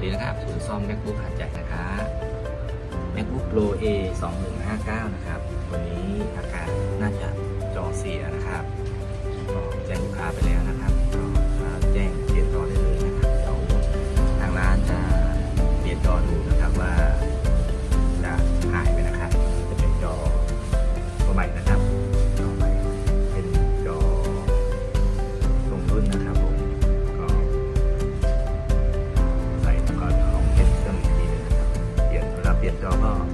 วัสดีนะครับศูนย์ซ่อม MacBook หัดใหญ่นะครับ MacBook Pro A 2159นะครับ วันนี้อากาศน่าจะจอเสียนะครับก็แจ้งลูกค้าไป 变搅了